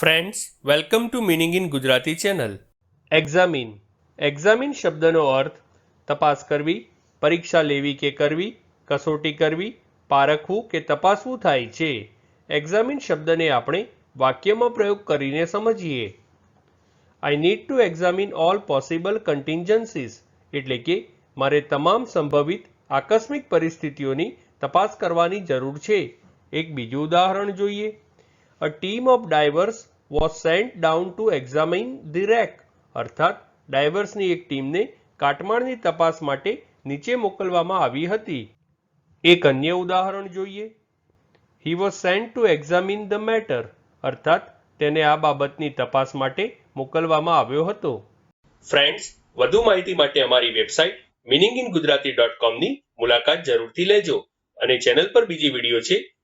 Friends welcome to meaning in Gujarati channel examine examine શબ્દનો અર્થ, તપાસ કરવી, પરીક્ષા લેવી કે કરવી, કસોટી કરવી, પારખવું કે તપાસવું થાય છે. એક્ઝામિન શબ્દને આપણે વાક્યમાં પ્રયોગ કરીને સમજીએ. I need to examine all possible contingencies એટલે કે મારે તમામ સંભવિત આકસ્મિક પરિસ્થિતિઓની તપાસ કરવાની જરૂર છે. એક બીજું ઉદાહરણ જોઈએ. A team of divers was sent down to examine the wreck અર્થાત ડાઇવર્સની એક ટીમને કાટમાળની તપાસ માટે નીચે મોકલવામાં આવી હતી. એક અન્ય ઉદાહરણ જોઈએ. He was sent to examine the matter અર્થાત, તેને આ બાબતની તપાસ માટે મોકલવામાં આવ્યો હતો. ફ્રેન્ડ્સ વધુ માહિતી માટે અમારી website meaning in Gujarati dot કોમની મુલાકાત જરૂરથી લેજો અને ચેનલ પર બીજી વીડિયો છે